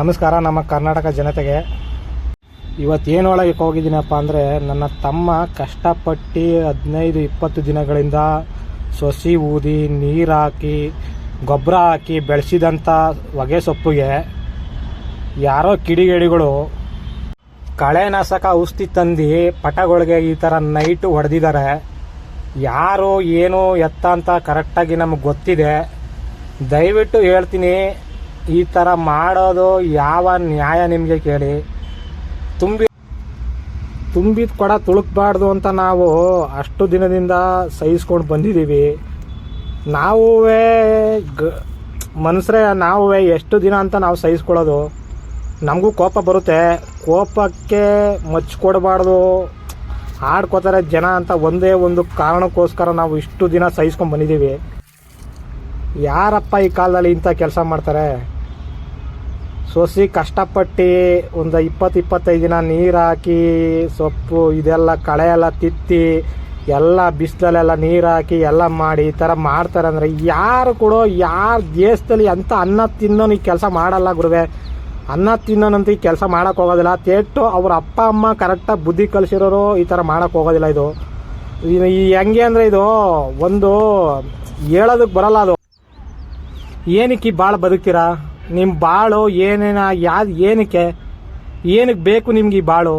ನಮಸ್ಕಾರ, ನಮ್ಮ ಕರ್ನಾಟಕ ಜನತೆಗೆ. ಇವತ್ತೇನೊಳಗೆ ಹೋಗಿದ್ದೀನಪ್ಪ ಅಂದರೆ, ನನ್ನ ತಮ್ಮ ಕಷ್ಟಪಟ್ಟು ಹದಿನೈದು, ಇಪ್ಪತ್ತು ದಿನಗಳಿಂದ ಸೊಸಿ ಊದಿ ನೀರು ಹಾಕಿ, ಗೊಬ್ಬರ ಹಾಕಿ ಬೆಳೆಸಿದಂಥ ಹೊಗೆ ಸೊಪ್ಪಿಗೆ ಯಾರೋ ಕಿಡಿಗೇಡಿಗಳು ಕಳೆನಾಶಕ ಔಷಧಿ ತಂದು ಪಟಗಳಿಗೆ ಈ ಥರ ನೈಟು ಹೊಡೆದಿದ್ದಾರೆ. ಯಾರು ಏನು ಎತ್ತ ಅಂತ ಕರೆಕ್ಟಾಗಿ ನಮಗೆ ಗೊತ್ತಿದೆ. ದಯವಿಟ್ಟು ಹೇಳ್ತೀನಿ ಈ ಥರ ಮಾಡೋದು ಯಾವ ನ್ಯಾಯ ನಿಮಗೆ ಕೇಳಿ? ತುಂಬಿ ತುಂಬಿದ ಕೊಡ ತುಳುಕ್ಬಾರ್ದು ಅಂತ ನಾವು ಅಷ್ಟು ದಿನದಿಂದ ಸಹಿಸ್ಕೊಂಡು ಬಂದಿದ್ದೀವಿ ನಾವೇ ಗ ಮನುಷ್ಯರೇ ನಾವೇ ಎಷ್ಟು ದಿನ ಅಂತ ನಾವು ಸಹಿಸ್ಕೊಳ್ಳೋದು. ನಮಗೂ ಕೋಪ ಬರುತ್ತೆ. ಕೋಪಕ್ಕೆ ಮಚ್ಕೊಡ್ಬಾರ್ದು. ಆಡ್ಕೋತಾರೆ ಜನ ಅಂತ ಒಂದೇ ಒಂದು ಕಾರಣಕ್ಕೋಸ್ಕರ ನಾವು ಇಷ್ಟು ದಿನ ಸಹಿಸ್ಕೊಂಡು ಬಂದಿದ್ದೀವಿ ಯಾರಪ್ಪ ಈ ಕಾಲದಲ್ಲಿ ಇಂಥ ಕೆಲಸ ಮಾಡ್ತಾರೆ? ಸೊಸಿ ಕಷ್ಟಪಟ್ಟು ಒಂದು ಇಪ್ಪತ್ತು ಇಪ್ಪತ್ತೈದು ದಿನ ನೀರು ಹಾಕಿ, ಸೊಪ್ಪು ಇದೆಲ್ಲ ಕಳೆ ಎಲ್ಲ ತಿತ್ತಿ, ಎಲ್ಲ ಬಿಸಿಲಲ್ಲೆಲ್ಲ ನೀರು ಹಾಕಿ ಎಲ್ಲ ಮಾಡಿ ಈ ಥರ ಮಾಡ್ತಾರೆ ಅಂದರೆ ಯಾರು ಕೂಡ ಯಾರ ದೇಶದಲ್ಲಿ ಅಂತ ಅನ್ನ ತಿನ್ನೋನು ಈ ಕೆಲಸ ಮಾಡಲ್ಲ ಗುರುವೆ. ಅನ್ನ ತಿನ್ನೋನಂತ ಈ ಕೆಲಸ ಮಾಡೋಕೆ ಹೋಗೋದಿಲ್ಲ. ತೆಟ್ಟು ಅವ್ರ ಅಪ್ಪ, ಅಮ್ಮ ಕರೆಕ್ಟಾಗಿ ಬುದ್ಧಿ ಕಲಿಸಿರೋರು ಈ ಥರ ಮಾಡೋಕೆ ಹೋಗೋದಿಲ್ಲ ಇದು. ಈ ಹೆಂಗೆ ಅಂದರೆ ಇದು ಒಂದು ಹೇಳೋದಕ್ಕೆ ಬರಲ್ಲ ಅದು. ಏನಕ್ಕೆ ಭಾಳ ಬದುಕ್ತೀರಾ? ನಿಮ್ಮ ಬಾಳು ಏನೇನ ಯಾವ್ದು ಏನಕ್ಕೆ ಏನಕ್ಕೆ ಬೇಕು ನಿಮ್ಗೆ ಈ ಬಾಳು?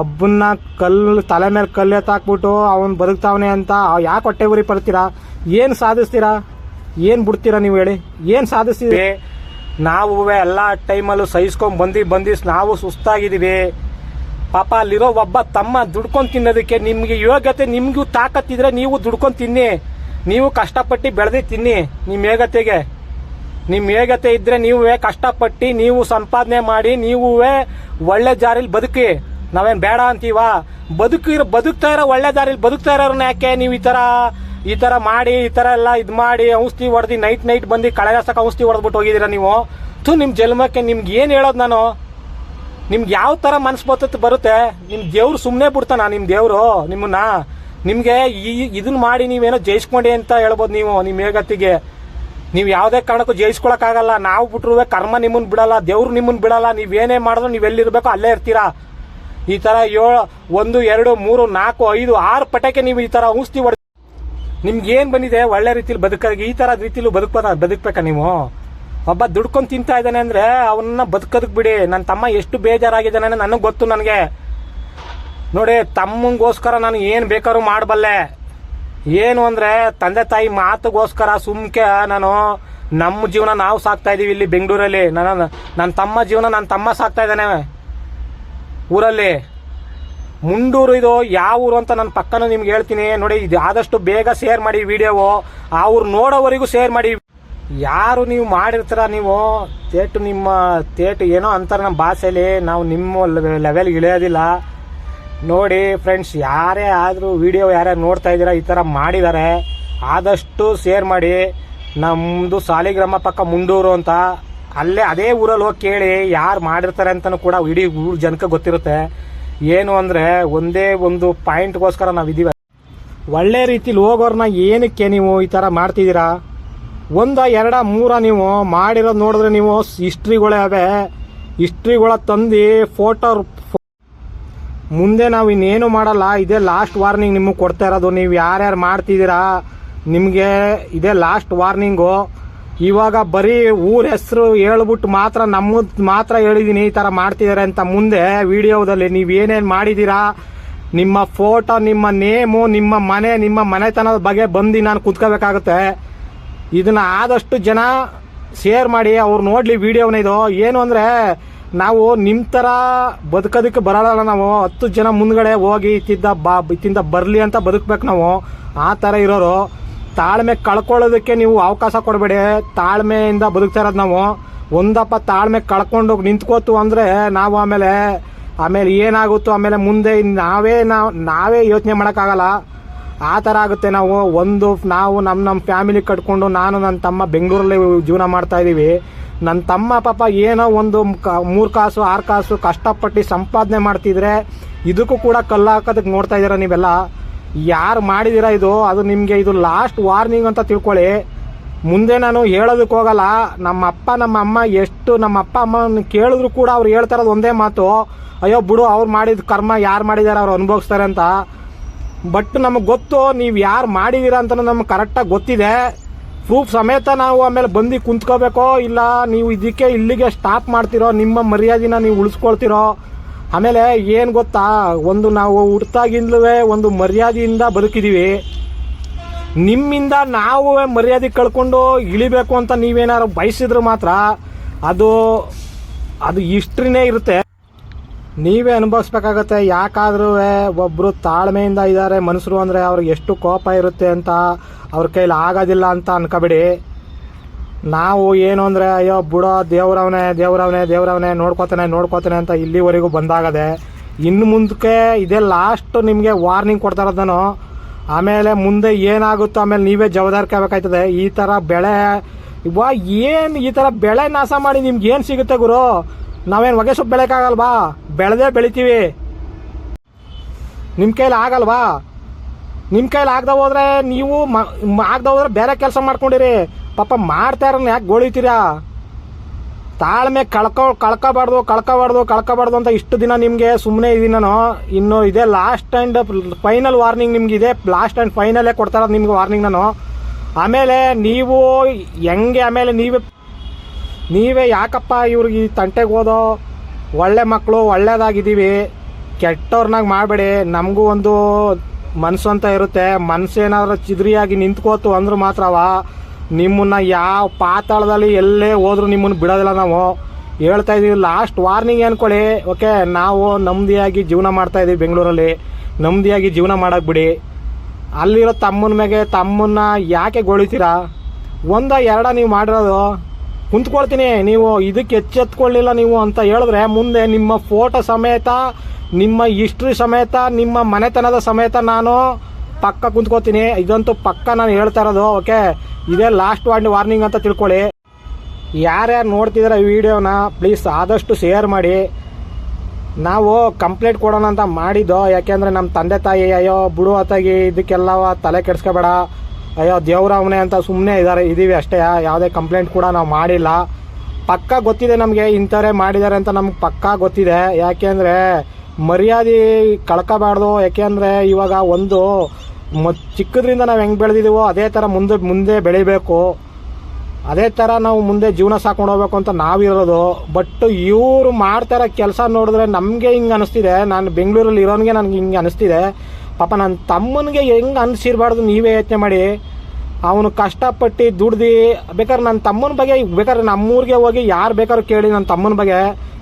ಒಬ್ಬನ್ನ ಕಲ್ಲು, ತಲೆ ಮೇಲೆ ಕಲ್ಲು ಎತ್ತಾಕ್ಬಿಟ್ಟು ಅವನು ಬದುಕ್ತಾವನೆ ಅಂತ ಯಾಕೆ ಹೊಟ್ಟೆ ಉರಿ ಪಡ್ತೀರಾ? ಏನು ಸಾಧಿಸ್ತೀರಾ? ಏನು ಬಿಡ್ತೀರಾ ನೀವು ಹೇಳಿ? ಏನು ಸಾಧಿಸ್ತೀವಿ ನಾವು ಎಲ್ಲ ಟೈಮಲ್ಲೂ ಸಹಿಸ್ಕೊಂಡು ಬಂದು, ಬಂದಿ ನಾವು ಸುಸ್ತಾಗಿದ್ದೀವಿ. ಪಾಪ ಅಲ್ಲಿರೋ ಒಬ್ಬ ತಮ್ಮ ದುಡ್ಕೊಂಡು ತಿನ್ನೋದಕ್ಕೆ ನಿಮಗೆ ಯೋಗ್ಯತೆ, ನಿಮಗೂ ತಾಕತ್ತಿದ್ರೆ ನೀವು ದುಡ್ಕೊಂಡು ತಿನ್ನಿ. ನೀವು ಕಷ್ಟಪಟ್ಟು ಬೆಳೆದಿ ತಿನ್ನಿ, ನಿಮ್ಮ ಯೋಗ್ಯತೆಗೆ. ನಿಮ್ಮ ಯೋಗ್ಯತೆ ಇದ್ರೆ ನೀವೇ ಕಷ್ಟಪಟ್ಟು ನೀವು ಸಂಪಾದನೆ ಮಾಡಿ ನೀವೇ ಒಳ್ಳೆ ಜಾರಿಲಿ ಬದುಕಿ. ನಾವೇನ್ ಬೇಡ ಅಂತೀವ? ಬದುಕಿರೋ ಬದುಕ್ತಾ ಇರೋ ಒಳ್ಳೆ ದಾರಿಲಿ ಬದುಕ್ತಾ ಇರೋರ್ನ ಯಾಕೆ ನೀವು ಈ ತರ ಈ ತರ ಮಾಡಿ, ಈ ತರ ಎಲ್ಲ ಇದ್ ಮಾಡಿ ಔಷಧಿ ಹೊಡೆದು ನೈಟ್ ನೈಟ್ ಬಂದು ಕಳೆದಾಸಕ ಔಷಧಿ ಹೊಡೆದ್ಬಿಟ್ಟು ಹೋಗಿದ್ದೀರಾ ನೀವು? ತು ನಿಮ್ ಜನ್ಮಕ್ಕೆ ನಿಮ್ಗೆ ಏನ್ ಹೇಳೋದು ನಾನು? ನಿಮ್ಗೆ ಯಾವ ತರ ಮನ್ಸು ಬರ್ತದೆ ಬರುತ್ತೆ? ನಿಮ್ ದೇವ್ರು ಸುಮ್ಮನೆ ಬಿಡ್ತಾನ, ನಿಮ್ ದೇವ್ರು, ನಿಮ್ಮನ್ನ? ನಿಮ್ಗೆ ಈ ಇದನ್ನ ಮಾಡಿ ನೀವೇನೋ ಜಯಿಸ್ಕೊಂಡಿ ಅಂತ ಹೇಳ್ಬೋದು ನೀವು, ನಿಮ್ ಯೋಗತ್ತಿಗೆ ನೀವು ಯಾವುದೇ ಕಾರಣಕ್ಕೂ ಜಯಿಸ್ಕೊಳಕ್ಕಾಗಲ್ಲ. ನಾವು ಬಿಟ್ರು ಕರ್ಮ ನಿಮ್ಮನ್ನು ಬಿಡಲ್ಲ, ದೇವ್ರು ನಿಮ್ಮನ್ನ ಬಿಡಲ್ಲ. ನೀವೇನೇ ಮಾಡಿದ್ರು ನೀವು ಎಲ್ಲಿರ್ಬೇಕು ಅಲ್ಲೇ ಇರ್ತೀರಾ. ಈ ತರ ಏಳು, ಒಂದು, ಎರಡು, ಮೂರು, ನಾಲ್ಕು, ಐದು, ಆರು ಪಟಕ್ಕೆ ನೀವು ಈ ತರ ಔಷಧಿ ಹೊಡೆದು ನಿಮ್ಗೆ ಏನು ಬಂದಿದೆ? ಒಳ್ಳೆ ರೀತಿಲಿ ಬದುಕಾಗಿ ಈ ತರ ರೀತಿಲೂ ಬದುಕ್ಬೋದ ಬದುಕಬೇಕಾ ನೀವು? ಒಬ್ಬ ದುಡ್ಕೊಂಡು ತಿಂತಾ ಇದ್ದಾನೆ ಅಂದ್ರೆ ಅವನ್ನ ಬದುಕೋದಕ್ಕೆ ಬಿಡಿ. ನನ್ನ ತಮ್ಮ ಎಷ್ಟು ಬೇಜಾರಾಗಿದ್ದಾನೆ ನನಗೆ ಗೊತ್ತು ನನಗೆ. ನೋಡಿ, ತಮ್ಮಂಗೋಸ್ಕರ ನಾನು ಏನು ಬೇಕಾದ್ರೂ ಮಾಡಬಲ್ಲೆ. ಏನು ಅಂದ್ರೆ ತಂದೆ ತಾಯಿ ಮಾತುಗೋಸ್ಕರ ಸುಮ್ಕೆ ನಾನು ನಮ್ಮ ಜೀವನ ನಾವು ಸಾಕ್ತಾ ಇದೀವಿ ಇಲ್ಲಿ ಬೆಂಗಳೂರಲ್ಲಿ. ನನ್ನ ನನ್ನ ತಮ್ಮ ಜೀವನ ನನ್ನ ತಮ್ಮ ಸಾಕ್ತಾ ಇದ್ದಾನೆ. ಊರಲ್ಲಿ ಮುಂಡೂರು ಇದು ಯಾವ ಊರು ಅಂತ ನನ್ನ ಪಕ್ಕನೂ ನಿಮ್ಗೆ ಹೇಳ್ತೀನಿ. ನೋಡಿ, ಇದು ಆದಷ್ಟು ಬೇಗ ಶೇರ್ ಮಾಡಿ ವಿಡಿಯೋ ಆ ಊರು ನೋಡೋವರೆಗೂ ಶೇರ್ ಮಾಡಿ. ಯಾರು ನೀವು ಮಾಡಿರ್ತೀರ ನೀವು? ತೇಟು ನಿಮ್ಮ, ತೇಟು ಏನೋ ಅಂತಾರೆ ನಮ್ಮ ಭಾಷೆಯಲ್ಲಿ. ನಾವು ನಿಮ್ಮ ಲೆವೆಲ್ಗೆ ಇಳಿಯೋದಿಲ್ಲ. ನೋಡಿ ಫ್ರೆಂಡ್ಸ್, ಯಾರೇ ಆದರೂ ವಿಡಿಯೋ ಯಾರ್ಯಾರು ನೋಡ್ತಾ ಇದ್ದೀರಾ, ಈ ಥರ ಮಾಡಿದ್ದಾರೆ ಆದಷ್ಟು ಶೇರ್ ಮಾಡಿ. ನಮ್ಮದು ಸಾಲಿಗ್ರಾಮ ಪಕ್ಕ ಮುಂಡೂರು ಅಂತ, ಅಲ್ಲೇ ಅದೇ ಊರಲ್ಲಿ ಹೋಗಿ ಕೇಳಿ ಯಾರು ಮಾಡಿರ್ತಾರೆ ಅಂತಲೂ ಕೂಡ ಇಡೀ ಊರು ಜನಕ್ಕೆ ಗೊತ್ತಿರುತ್ತೆ. ಏನು ಅಂದರೆ, ಒಂದೇ ಒಂದು ಪಾಯಿಂಟ್ಗೋಸ್ಕರ ನಾವು ಇದ್ದೀವಿ ಒಳ್ಳೆ ರೀತಿಲಿ ಹೋಗೋರ್ನ ಏನಕ್ಕೆ ನೀವು ಈ ಥರ ಮಾಡ್ತಿದ್ದೀರಾ? ಒಂದ, ಎರಡ, ಮೂರ ನೀವು ಮಾಡಿರೋದು ನೋಡಿದ್ರೆ ನೀವು ಹಿಸ್ಟ್ರಿಗಳೇ ಅವೆ. ಹಿಸ್ಟ್ರಿಗಳ ತಂದು ಫೋಟೋ ಮುಂದೆ ನಾವು ಇನ್ನೇನು ಮಾಡಲ್ಲ, ಇದೇ ಲಾಸ್ಟ್ ವಾರ್ನಿಂಗ್ ನಿಮಗೆ ಕೊಡ್ತಾ ಇರೋದು. ನೀವು ಯಾರ್ಯಾರು ಮಾಡ್ತಿದ್ದೀರಾ, ನಿಮಗೆ ಇದೇ ಲಾಸ್ಟ್ ವಾರ್ನಿಂಗು ಇವಾಗ ಬರೀ ಊರ ಹೆಸರು ಹೇಳ್ಬಿಟ್ಟು ಮಾತ್ರ ನಮ್ಮದ್ ಮಾತ್ರ ಹೇಳಿದ್ದೀನಿ ಈ ಥರ ಮಾಡ್ತಿದ್ದಾರೆ ಅಂತ ಮುಂದೆ ವಿಡಿಯೋದಲ್ಲಿ ನೀವು ಏನೇನು ಮಾಡಿದ್ದೀರಾ, ನಿಮ್ಮ ಫೋಟೋ ನಿಮ್ಮ ನೇಮು ನಿಮ್ಮ ಮನೆ, ನಿಮ್ಮ ಮನೆತನದ ಬಗ್ಗೆ ಬಂದು ನಾನು ಕುತ್ಕೋಬೇಕಾಗುತ್ತೆ. ಇದನ್ನ ಆದಷ್ಟು ಜನ ಶೇರ್ ಮಾಡಿ, ಅವ್ರು ನೋಡಲಿ ವಿಡಿಯೋನ ಇದು. ಏನು ಅಂದ್ರೆ ನಾವು ನಿಮ್ ತರ ಬದುಕೋದಕ್ಕೆ ಬರೋಲ್ಲ ನಾವು. ಹತ್ತು ಜನ ಮುಂದ್ಗಡೆ ಹೋಗಿ ಇತ್ತಿದ್ದ ಬಾ, ಇತ್ತಿಂದ ಬರ್ಲಿ ಅಂತ ಬದುಕ್ಬೇಕು ನಾವು. ಆ ತರ ಇರೋರು. ತಾಳ್ಮೆ ಕಳ್ಕೊಳ್ಳೋದಕ್ಕೆ ನೀವು ಅವಕಾಶ ಕೊಡಬೇಡಿ. ತಾಳ್ಮೆಯಿಂದ ಬದುಕ್ತಾ ಇರೋದು ನಾವು. ಒಂದಪ್ಪ ತಾಳ್ಮೆ ಕಳ್ಕೊಂಡು ನಿಂತ್ಕೋತು ಅಂದ್ರೆ ನಾವು ಆಮೇಲೆ ಆಮೇಲೆ ಏನಾಗುತ್ತೋ ಆಮೇಲೆ ಮುಂದೆ ನಾವೇ ನಾವು ನಾವೇ ಯೋಚನೆ ಮಾಡೋಕ್ಕಾಗಲ್ಲ. ಆ ಥರ ಆಗುತ್ತೆ ನಾವು. ಒಂದು ನಾವು ನಮ್ಮ ನಮ್ಮ ಫ್ಯಾಮಿಲಿ ಕಟ್ಕೊಂಡು ನಾನು ನನ್ನ ತಮ್ಮ ಬೆಂಗಳೂರಲ್ಲಿ ಜೀವನ ಮಾಡ್ತಾ ಇದ್ದೀವಿ. ನನ್ನ ತಮ್ಮ ಪಾಪ ಏನೋ ಒಂದು ಮೂರು ಕಾಸು, ಆರು ಕಾಸು ಕಷ್ಟಪಟ್ಟು ಸಂಪಾದನೆ ಮಾಡ್ತಿದ್ರೆ ಇದಕ್ಕೂ ಕೂಡ ಕಲ್ಲು ಹಾಕೋದಕ್ಕೆ ನೋಡ್ತಾ ಇದ್ದೀರಾ ನೀವೆಲ್ಲ? ಯಾರು ಮಾಡಿದ್ದೀರಾ ಇದು? ಅದು ನಿಮಗೆ ಇದು ಲಾಸ್ಟ್ ವಾರ್ನಿಂಗ್ ಅಂತ ತಿಳ್ಕೊಳ್ಳಿ. ಮುಂದೆ ನಾನು ಹೇಳೋದಕ್ಕೆ ಹೋಗಲ್ಲ. ನಮ್ಮ ಅಪ್ಪ, ನಮ್ಮ ಅಮ್ಮ ಎಷ್ಟು ನಮ್ಮ ಅಪ್ಪ, ಅಮ್ಮ ಕೇಳಿದ್ರು ಕೂಡ ಅವ್ರು ಹೇಳ್ತಾ ಇರೋದು ಒಂದೇ ಮಾತು. ಅಯ್ಯೋ ಬಿಡು, ಅವ್ರು ಮಾಡಿದ ಕರ್ಮ ಯಾರು ಮಾಡಿದ್ದಾರೆ ಅವ್ರು ಅನುಭವಿಸ್ತಾರೆ ಅಂತ. ಬಟ್ ನಮಗೆ ಗೊತ್ತು, ನೀವು ಯಾರು ಮಾಡಿದ್ದೀರಾ ಅಂತ ನಮ್ಗೆ ಕರೆಕ್ಟಾಗಿ ಗೊತ್ತಿದೆ. ಪ್ರೂಫ್ ಸಮೇತ ನಾವು ಆಮೇಲೆ ಬಂದು ಕುಂತ್ಕೋಬೇಕೋ ಇಲ್ಲ ನೀವು ಇದಕ್ಕೆ ಇಲ್ಲಿಗೆ ಸ್ಟಾಪ್ ಮಾಡ್ತಿರೋ, ನಿಮ್ಮ ಮರ್ಯಾದಿನ ನೀವು ಉಳಿಸ್ಕೊಳ್ತಿರೋ? ಆಮೇಲೆ ಏನು ಗೊತ್ತಾ? ಒಂದು ನಾವು ಹುಟ್ಟಾಗಿಂದಲೂ ಒಂದು ಮರ್ಯಾದೆಯಿಂದ ಬದುಕಿದ್ದೀವಿ ನಿಮ್ಮಿಂದ ನಾವು ಮರ್ಯಾದೆ ಕಳ್ಕೊಂಡು ಇಳಿಬೇಕು ಅಂತ ನೀವೇನಾದ್ರು ಬಯಸಿದ್ರೆ ಮಾತ್ರ ಅದು ಅದು ಹಿಸ್ಟ್ರಿನೇ ಇರುತ್ತೆ. ನೀವೇ ಅನುಭವಿಸ್ಬೇಕಾಗತ್ತೆ, ಯಾಕಾದ್ರೂ ಒಬ್ಬರು ತಾಳ್ಮೆಯಿಂದ ಇದ್ದಾರೆ ಮನುಷ್ಯರು ಅಂದರೆ ಅವ್ರಿಗೆ ಎಷ್ಟು ಕೋಪ ಇರುತ್ತೆ ಅಂತ ಅವ್ರ ಕೈಲಿ ಆಗೋದಿಲ್ಲ ಅಂತ ಅನ್ಕೋಬಿಡಿ. ನಾವು ಏನು ಅಂದರೆ, ಅಯ್ಯೋ, ಬಿಡೋ, ದೇವ್ರವನೇ ದೇವ್ರವನೇ ದೇವ್ರವನೇ, ನೋಡ್ಕೋತಾನೆ ನೋಡ್ಕೋತಾನೆ ಅಂತ ಇಲ್ಲಿವರೆಗೂ ಬಂದಾಗದೆ, ಇನ್ನು ಮುಂದಕ್ಕೆ ಇದೇ ಲಾಸ್ಟ್ ನಿಮಗೆ ವಾರ್ನಿಂಗ್ ಕೊಡ್ತಾ ಇರೋದು ನಾನು ಆಮೇಲೆ ಮುಂದೆ ಏನಾಗುತ್ತೋ ಆಮೇಲೆ ನೀವೇ ಜವಾಬ್ದಾರಿ ಬೇಕಾಯ್ತದೆ ಈ ಥರ ಬೆಳೆ ಇವ ಏನು ಈ ಥರ ಬೆಳೆ ನಾಶ ಮಾಡಿ ನಿಮ್ಗೆ ಏನು ಸಿಗುತ್ತೆ ಗುರು? ನಾವೇನು ಹೊಗೆ ಸೊಪ್ಪು ಬೆಳೆಯೋಕ್ಕಾಗಲ್ವಾ? ಬೆಳೆದೇ ಬೆಳಿತೀವಿ. ನಿಮ್ಮ ಕೈಲಿ ಆಗಲ್ವಾ? ನಿಮ್ಮ ಕೈಲಿ ಆಗದ ಹೋದ್ರೆ ನೀವು ಆಗದ ಹೋದ್ರೆ ಬೇರೆ ಕೆಲಸ ಮಾಡ್ಕೊಂಡಿರಿ. ಪಾಪ ಮಾಡ್ತಾ ಇರೋನ್ ಯಾಕೆ ಗೋಳಿತೀರಾ? ತಾಳ್ಮೆ ಕಳ್ಕೊ, ಕಳ್ಕೊಬಾರ್ದು ಕಳ್ಕೊಬಾರ್ದು ಕಳ್ಕೊಬಾರ್ದು ಅಂತ ಇಷ್ಟು ದಿನ ನಿಮಗೆ ಸುಮ್ಮನೆ ಇದೀನಿ ನಾನು. ಇನ್ನು ಇದೇ ಲಾಸ್ಟ್ ಆ್ಯಂಡ್ ಫೈನಲ್ ವಾರ್ನಿಂಗ್ ನಿಮ್ಗೆ ಇದೆ. ಲಾಸ್ಟ್ ಆ್ಯಂಡ್ ಫೈನಲೇ ಕೊಡ್ತಾ ಇರೋದು ನಿಮ್ಗೆ ವಾರ್ನಿಂಗ್ ನಾನು. ಆಮೇಲೆ ನೀವು ಹೆಂಗೆ, ಆಮೇಲೆ ನೀವೇ ನೀವೇ ಯಾಕಪ್ಪ ಇವ್ರಿಗೆ ಈ ತಂಟೆಗೆ ಹೋದೋ? ಒಳ್ಳೆ ಮಕ್ಕಳು, ಒಳ್ಳೇದಾಗಿದ್ದೀವಿ. ಕೆಟ್ಟವ್ರನ್ನಾಗ ಮಾಡಬೇಡಿ. ನಮಗೂ ಒಂದು ಮನಸ್ಸು ಅಂತ ಇರುತ್ತೆ. ಮನಸ್ಸೇನಾದ್ರೂ ಚಿದ್ರಿಯಾಗಿ ನಿಂತ್ಕೋತು ಅಂದ್ರೆ ಮಾತ್ರವ? ನಿಮ್ಮನ್ನ ಯಾವ ಪಾತಾಳದಲ್ಲಿ ಎಲ್ಲೇ ಹೋದ್ರು ನಿಮ್ಮನ್ನು ಬಿಡೋದಿಲ್ಲ ನಾವು. ಹೇಳ್ತಾ ಇದೀವಿ ಲಾಸ್ಟ್ ವಾರ್ನಿಂಗ್ ಅನ್ಕೊಳ್ಳಿ. ಓಕೆ ನಾವು ನಮ್ಮದಿಯಾಗಿ ಜೀವನ ಮಾಡ್ತಾ ಇದೀವಿ ಬೆಂಗಳೂರಲ್ಲಿ. ನಮ್ಮದಿಯಾಗಿ ಜೀವನ ಮಾಡೋಕೆ ಬಿಡಿ. ಅಲ್ಲಿರೋ ತಮ್ಮನ ಮ್ಯಾಗೆ ತಮ್ಮನ್ನ ಯಾಕೆ ಗೊಳಿತೀರಾ? ಒಂದ ಎರಡ ನೀವು ಮಾಡಿರೋದು? ಕುಂತ್ಕೊಳ್ತೀನಿ. ನೀವು ಇದಕ್ಕೆ ಎಚ್ಚೆತ್ಕೊಳ್ಳಿಲ್ಲ ನೀವು ಅಂತ ಹೇಳಿದ್ರೆ ಮುಂದೆ ನಿಮ್ಮ ಫೋಟೋ ಸಮೇತ, ನಿಮ್ಮ ಹಿಸ್ಟ್ರಿ ಸಮೇತ, ನಿಮ್ಮ ಮನೆತನದ ಸಮೇತ ನಾನು ಪಕ್ಕ ಕುಂತ್ಕೋತೀನಿ ಇದಂತೂ ಪಕ್ಕ ನಾನು ಹೇಳ್ತಾ ಇರೋದು ಓಕೆ ಇದೇ ಲಾಸ್ಟ್ ವಾರ್ಡ್ ವಾರ್ನಿಂಗ್ ಅಂತ ತಿಳ್ಕೊಳ್ಳಿ. ಯಾರ್ಯಾರು ಯಾರು ಈ ವಿಡಿಯೋನ ಪ್ಲೀಸ್ ಆದಷ್ಟು ಶೇರ್ ಮಾಡಿ. ನಾವು ಕಂಪ್ಲೇಂಟ್ ಕೊಡೋಣ ಅಂತ ಮಾಡಿದ್ದು, ಯಾಕೆಂದ್ರೆ ನಮ್ಮ ತಂದೆ ತಾಯಿ, ಅಯ್ಯೋ ಬಿಡು ಇದಕ್ಕೆಲ್ಲ ತಲೆ ಕೆಡ್ಸ್ಕೋಬೇಡ. ಅಯ್ಯೋ ದೇವ್ರವನೇ ಅಂತ ಸುಮ್ಮನೆ ಇದ್ದಾರೆ ಇದ್ದೀವಿ ಅಷ್ಟೇ, ಯಾವುದೇ ಕಂಪ್ಲೇಂಟ್ ಕೂಡ ನಾವು ಮಾಡಿಲ್ಲ. ಪಕ್ಕ ಗೊತ್ತಿದೆ ನಮಗೆ, ಇಂಥವ್ರೆ ಮಾಡಿದ್ದಾರೆ ಅಂತ ನಮ್ಗೆ ಪಕ್ಕ ಗೊತ್ತಿದೆ. ಯಾಕೆಂದರೆ, ಮರ್ಯಾದೆ ಕಳ್ಕೋಬಾರ್ದು. ಯಾಕೆಂದರೆ, ಇವಾಗ ಒಂದು ಮ ಚಿಕ್ಕದ್ರಿಂದ ನಾವು ಹೆಂಗೆ ಬೆಳೆದಿದ್ದೀವೋ ಅದೇ ಥರ ಮುಂದೆ ಮುಂದೆ ಬೆಳಿಬೇಕು. ಅದೇ ಥರ ನಾವು ಮುಂದೆ ಜೀವನ ಸಾಕೊಂಡು ಹೋಗ್ಬೇಕು ಅಂತ ನಾವಿರೋದು ಬಟ್ ಇವರು ಮಾಡ್ತಾರ ಕೆಲಸ ನೋಡಿದ್ರೆ ನಮಗೆ ಹಿಂಗೆ ಅನಿಸ್ತಿದೆ. ನಾನು ಬೆಂಗಳೂರಲ್ಲಿ ಇರೋನಿಗೆ ನನಗೆ ಹಿಂಗೆ ಅನಿಸ್ತಿದೆ. ಪಾಪ ನನ್ನ ತಮ್ಮನಿಗೆ ಹೆಂಗೆ ಅನಿಸಿರ್ಬಾರ್ದು ನೀವೇ ಯೋಚನೆ ಮಾಡಿ. ಅವನು ಕಷ್ಟಪಟ್ಟು ದುಡ್ದು, ಬೇಕಾದ್ರೆ ನನ್ನ ತಮ್ಮನ ಬಗ್ಗೆ, ಬೇಕಾದ್ರೆ ನಮ್ಮೂರಿಗೆ ಹೋಗಿ ಯಾರು ಬೇಕಾದ್ರೂ ಕೇಳಿ ನನ್ನ ತಮ್ಮನ ಬಗ್ಗೆ.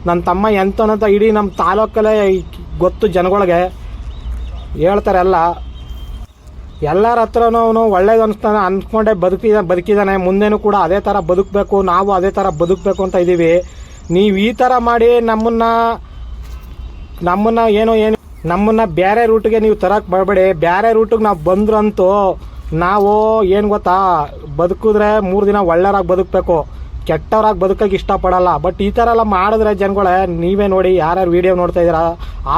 ನನ್ನ ತಮ್ಮ ಎಂತನಂತ ಇಡೀ ನಮ್ಮ ತಾಲೂಕಲ್ಲೇ ಗೊತ್ತು ಜನಗಳಿಗೆ. ಹೇಳ್ತಾರೆ ಎಲ್ಲ. ಎಲ್ಲರ ಹತ್ರನೂ ಅವನು ಒಳ್ಳೇದು ಅನಿಸ್ತಾನೆ ಅನ್ಕೊಂಡೆ ಬದುಕಿದ ಬದುಕಿದ್ದಾನೆ ಮುಂದೆನೂ ಕೂಡ ಅದೇ ಥರ ಬದುಕಬೇಕು, ನಾವು ಅದೇ ಥರ ಬದುಕಬೇಕು ಅಂತ ಇದ್ದೀವಿ ನೀವು ಈ ಥರ ಮಾಡಿ ನಮ್ಮನ್ನ ನಮ್ಮನ್ನ ಏನೋ ಏನು ನಮ್ಮನ್ನ ಬೇರೆ ರೂಟ್ಗೆ ನೀವು ತರಕ್ಕೆ ಬರಬೇಡಿ. ಬೇರೆ ರೂಟಿಗೆ ನಾವು ಬಂದ್ರಂತೂ ನಾವು ಏನು ಗೊತ್ತಾ, ಬದುಕಿದ್ರೆ ಮೂರು ದಿನ ಒಳ್ಳೆಯವ್ರಾಗಿ ಬದುಕಬೇಕು. ಕೆಟ್ಟವ್ರಾಗಿ ಬದುಕಕ್ಕೆ ಇಷ್ಟಪಡಲ್ಲ. ಬಟ್ ಈ ಥರ ಎಲ್ಲ ಮಾಡಿದ್ರೆ ಜನಗಳೇ, ನೀವೇ ನೋಡಿ ಯಾರ್ಯಾರು ವಿಡಿಯೋ ನೋಡ್ತಾ ಇದ್ದೀರಾ,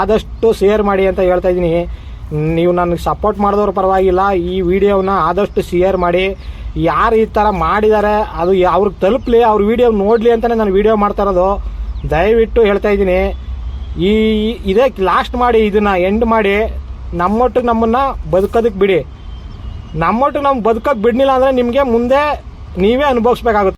ಆದಷ್ಟು ಶೇರ್ ಮಾಡಿ ಅಂತ ಹೇಳ್ತಾ ಇದ್ದೀನಿ. ನೀವು ನನಗೆ ಸಪೋರ್ಟ್ ಮಾಡಿದವ್ರು ಪರವಾಗಿಲ್ಲ, ಈ ವಿಡಿಯೋನ ಆದಷ್ಟು ಶೇರ್ ಮಾಡಿ. ಯಾರು ಈ ಥರ ಮಾಡಿದ್ದಾರೆ ಅದು ಅವ್ರಿಗೆ ತಲುಪಲಿ, ಅವ್ರ ವಿಡಿಯೋ ನೋಡಲಿ ಅಂತಲೇ ನಾನು ವಿಡಿಯೋ ಮಾಡ್ತಾ ಇರೋದು. ದಯವಿಟ್ಟು ಹೇಳ್ತಾ ಇದ್ದೀನಿ. ಈ ಇದೇ ಲಾಸ್ಟ್ ಮಾಡಿ, ಇದನ್ನ ಎಂಡ್ ಮಾಡಿ, ನಮ್ಮೊಟ್ಟು ನಮ್ಮನ್ನ ಬದುಕೋದಕ್ಕೆ ಬಿಡಿ. ನಮ್ಮೊಟ್ಟು ನಮ್ಗೆ ಬದುಕೋಕೆ ಬಿಡ್ಲಿಲ್ಲ ಅಂದರೆ ನಿಮಗೆ ಮುಂದೆ ನೀವೇ ಅನುಭವಿಸ್ಬೇಕಾಗುತ್ತೆ.